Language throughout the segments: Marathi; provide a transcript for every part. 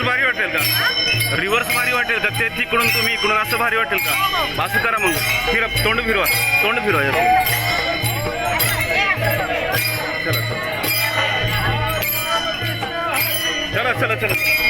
रिव्हर्स भारी वाटेल का? रिव्हर्स भारी वाटेल का? ते तिकडून तुम्ही इकडून असं भारी वाटेल का? असं करा मग. फिर तोंड फिरवा. तोंड फिरवा चला. चला चला चला.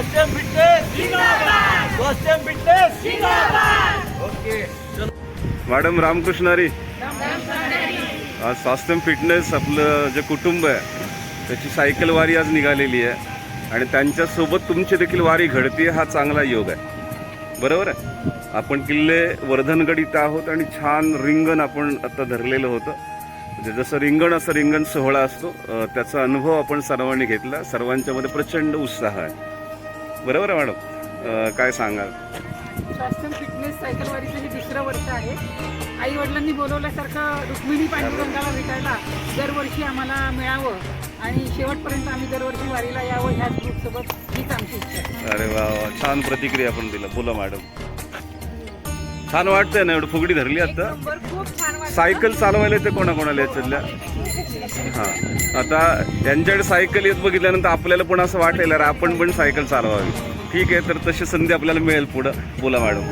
स्वास्थ्य फिटनेस स्वास्थ्य fitness okay madam Ramakrishna Hari आज स्वास्थ्यम फिटनेस आपलं जे कुटुंब आहे त्याची सायकल वारी आज निघालेली आहे. आणि त्यांच्यासोबत तुमची देखील वारी घडते हा चांगला योग आहे. बरोबर आहे? आपण किल्ले वर्धनगड इथं आहोत आणि छान रिंगण आपण आता धरलेलं होतं. म्हणजे जसं रिंगण असं रिंगण सोहळा असतो. त्याचा अनुभव आपण सर्वांनी घेतला. सर्वांच्या मध्ये प्रचंड उत्साह आहे. बरोबर आहे मॅडम. काय सांगाल? स्वास्थ्य फिटनेस सायकल वारीचं हे दुसरं वर्ष आहे. आई वडिलांनी बोलवल्यासारखं रुक्मिणी पांडुरंगाला भेटायला दरवर्षी आम्हाला मिळावं आणि शेवटपर्यंत आम्ही दरवर्षी वारीला यावं ह्याच ग्रुपसोबत हीच आमची इच्छा अरे वा वा. छान प्रतिक्रिया आपण दिला. बोला मॅडम. छान वाटतंय ना एवढं फुगडी धरली आता. सायकल चालवायला येते कोणाकोणाला याच्यातल्या? हा. आता यांच्याकडे सायकल येत बघितल्यानंतर आपल्याला पण असं वाटेल अरे आपण पण सायकल चालवावी. ठीक आहे तर तशी संधी आपल्याला मिळेल पुढं. बोला मॅडम.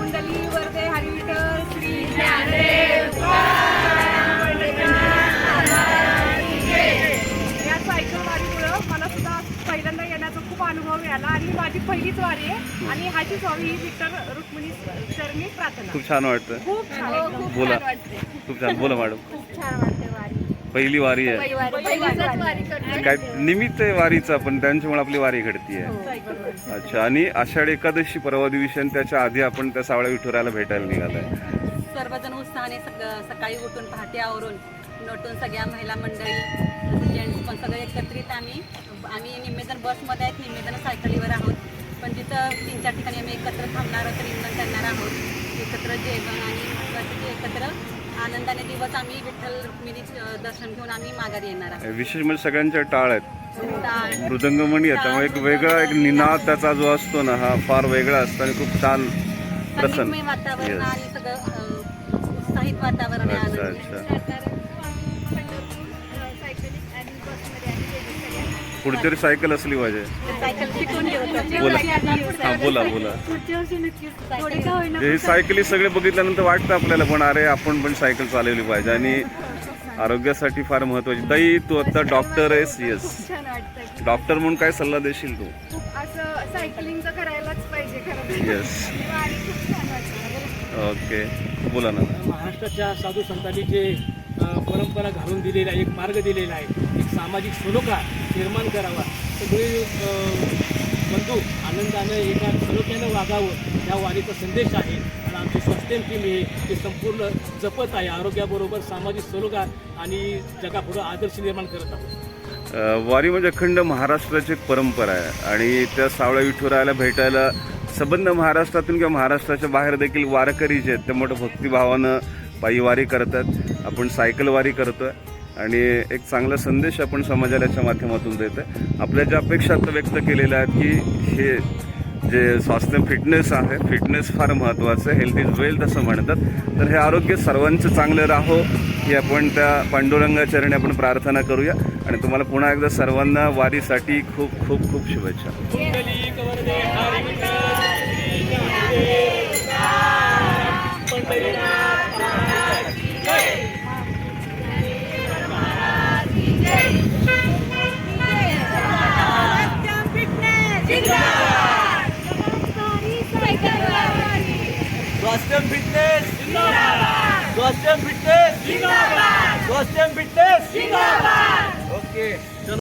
मिळाला आणि माझी पहिलीच वारी आहे. आणि ह्याची स्वामी ही विठ्ठल रुक्मिणी चरणी प्रार्थना. खूप छान वाटतं. खूप छान. खूप बोला. छान वाटते. खूप छान. बोला मॅडम. खूप छान वाटते वारी. पहिली वारी आहे. पहिलीच वारी. करते. काय निमित्त आहे वारीचं पण त्यांच्यामुळे आपली वारी घडतीये अच्छा आणि आषाढ एकादशी परवा दिवशी आणि त्याच्या आधी आपण त्या सावळ्या विठुराला भेटायला निघालाय. सर्वजण उत्साहाने सक सकाळी उठून पहाटे आवरून नटून सगळ्या महिला मंडळी जेंट्स पण सगळे एकत्रित आम्ही. आम्ही निम्मेजण बसमध्ये आहेत निम्मेजण सायकलीवर आहोत. पण तिथं तीन चार ठिकाणी आम्ही एकत्र थांबणार आहोत रिंगण करणार आहोत. एकत्र जेवण आणि एकत्र आनंदाने दिवस आम्ही विठ्ठल रुक्मिणी दर्शन घेऊन आम्ही माघारी येणार आहोत. विशेष म्हणजे सगळ्यांच्या टाळ आहेत. मृदंगमणी आहे त्यामुळे एक वेगळा एक निनाद त्याचा जो असतो ना हा फार वेगळा असतो आणि खूप छान प्रसन्न. वातावरण. आणि सगळं उत्साहित वातावरण आहे कुठेतरी सायकल असली पाहिजे. बोला. हा बोला बोला. हे सायकली सगळे बघितल्यानंतर वाटतं आपल्याला पण अरे आपण पण सायकल चालवली पाहिजे. आणि आरोग्यासाठी फार महत्वाची. ताई तू आता डॉक्टर आहेस येस डॉक्टर म्हणून काय सल्ला देशील तू? असं सायकलिंग तर करायलाच पाहिजे खरं येस ओके बोला ना. महाराष्ट्राच्या साधू संतांनी जे परंपरा घालून दिलेला आहे, एक मार्ग दिलेला आहे एक सामाजिक सलोखा निर्माण करावा. सगळे बंधू आनंदानं एका सलोख्यानं वागावं या वारीचा संदेश आहे. आणि आमची स्वास्थ्य टीम हे ते संपूर्ण जपत आहे. आरोग्याबरोबर सामाजिक सलोखा आणि जगापुढं आदर्श निर्माण करत आहोत. वारी म्हणजे अखंड महाराष्ट्राची एक परंपरा आहे. आणि त्या सावळ्या विठुरायाला भेटायला संबंध महाराष्ट्रातून किंवा महाराष्ट्राच्या बाहेर देखील वारकरी जे आहेत ते मोठं भक्तिभावानं पायी वारी करतात. आपण सायकल वारी आहे आणि एक चांगला संदेश आपण समाजाला याच्या माध्यमातून देत आहे. आपल्या ज्या अपेक्षा आता व्यक्त केलेल्या आहेत की हे जे स्वास्थ्य फिटनेस आहे फिटनेस फार महत्त्वाचं आहे हेल्थ इज वेल्थ असं म्हणतात तर हे आरोग्य सर्वांचं चांगलं राहो ही आपण त्या पांडुरंगाचरणी आपण प्रार्थना करूया. आणि तुम्हाला पुन्हा एकदा सर्वांना वारीसाठी खूप खूप खूप शुभेच्छा. Costume fitness. Zindabad. Costume fitness. Zindabad. Costume fitness. Zindabad. Okay.